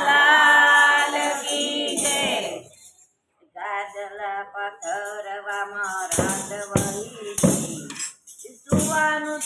લાલ કી જય. ગાદલા પથરવામાં રાત વળી ગઈ સુવાનું